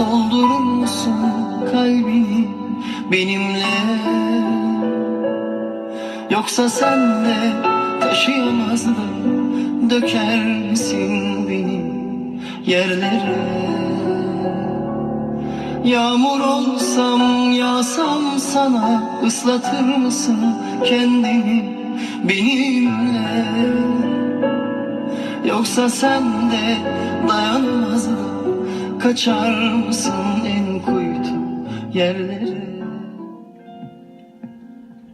Doldurur musun kalbini benimle? Yoksa sen de taşıyamaz da Döker misin beni yerlere. Yağmur olsam yağsam sana ıslatır mısın kendini benimle? Yoksa sen de dayanamaz da Kaçar mısın en kuytu yerlere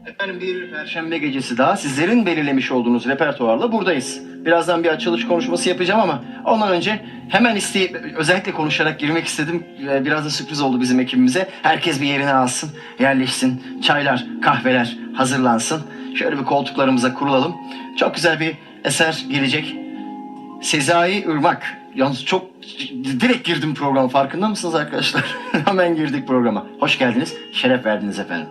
Efendim bir perşembe gecesi daha sizlerin belirlemiş olduğunuz repertuarla buradayız. Birazdan bir açılış konuşması yapacağım ama ondan önce hemen isteyip özellikle konuşarak girmek istedim. Ee, Biraz da sürpriz oldu bizim ekibimize. Herkes bir yerine alsın, yerleşsin. Çaylar, kahveler hazırlansın. Şöyle bir koltuklarımıza kurulalım. Çok güzel bir eser gelecek. Sezai Irmak. Yalnız çok direkt girdim programa farkında mısınız arkadaşlar? Hemen girdik programa. Hoş geldiniz, şeref verdiniz efendim.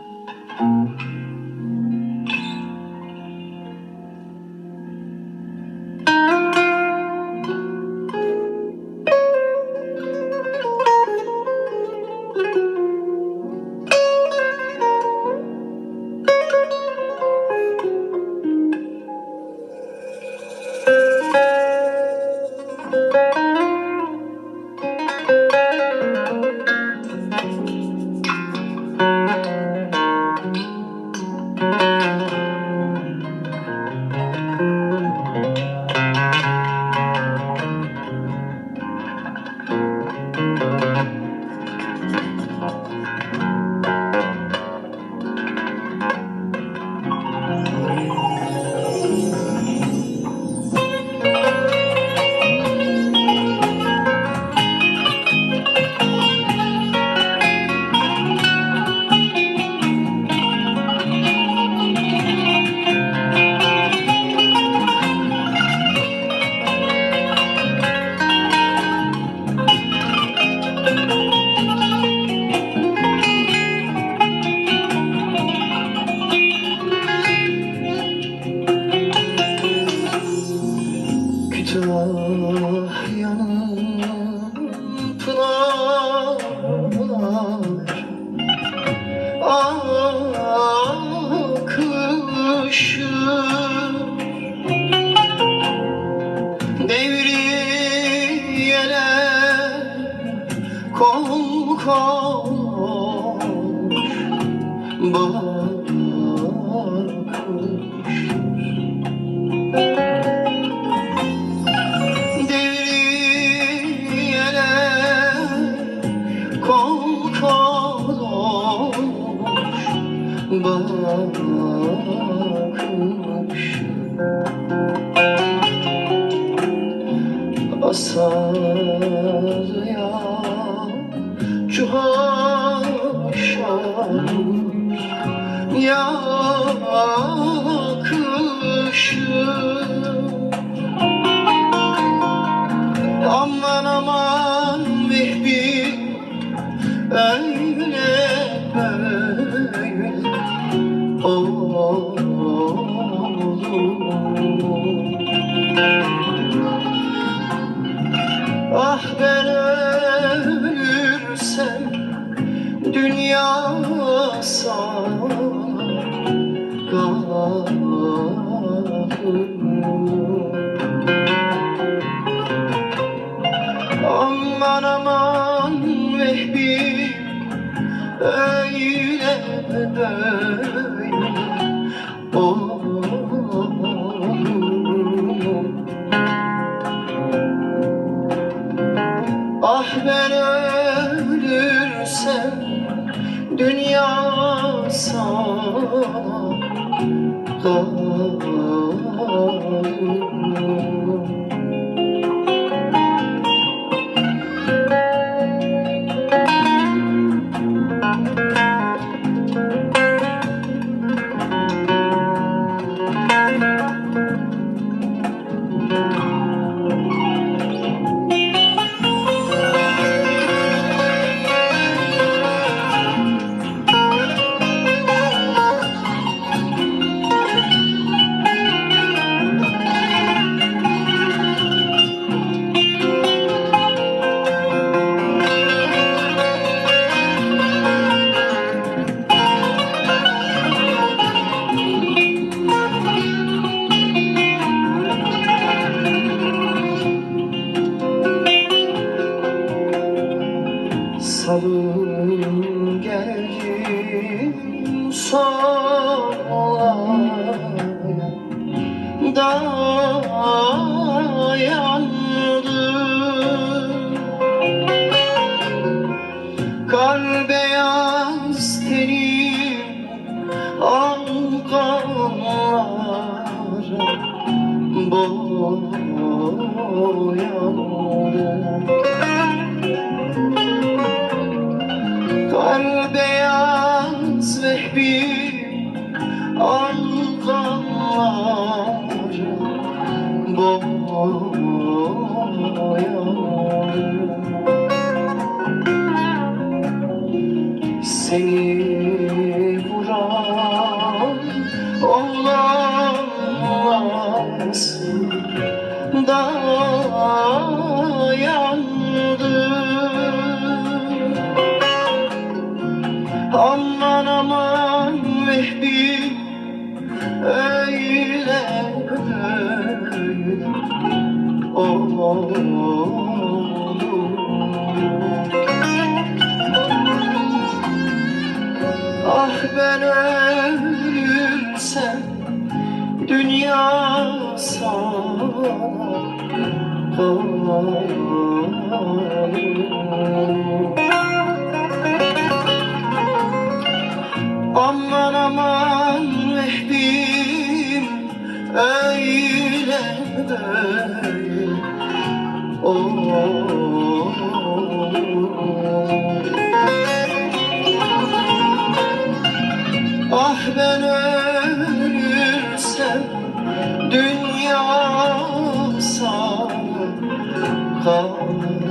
Kütahyanın pınarlar Akışı Devriyeler kol koş bakış Asarya cuhaşan yakışı Aman aman vehbi öyle böyle Aman aman vehbi öyle böyle kalır. Kar beyaz vehbim Al kanlara Boyandım Seni Ah ben ölürsem dünya sana Aman aman Mehdim öyle olur Ah ben ölürsem dünya sana kalır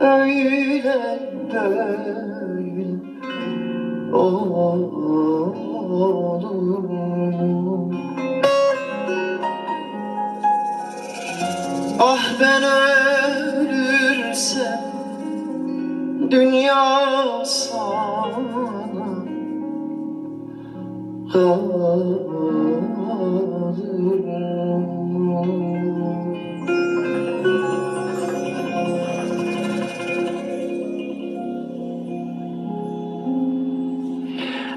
Öyle böyle olur Ah ben ölürsem Dünya sana. Kalır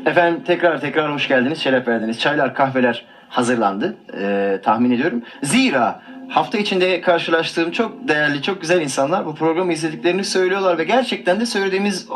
Efendim tekrar tekrar hoş geldiniz, şeref verdiniz. Çaylar, kahveler hazırlandı ee, tahmin ediyorum. Zira hafta içinde karşılaştığım çok değerli, çok güzel insanlar bu programı izlediklerini söylüyorlar ve gerçekten de söylediğimiz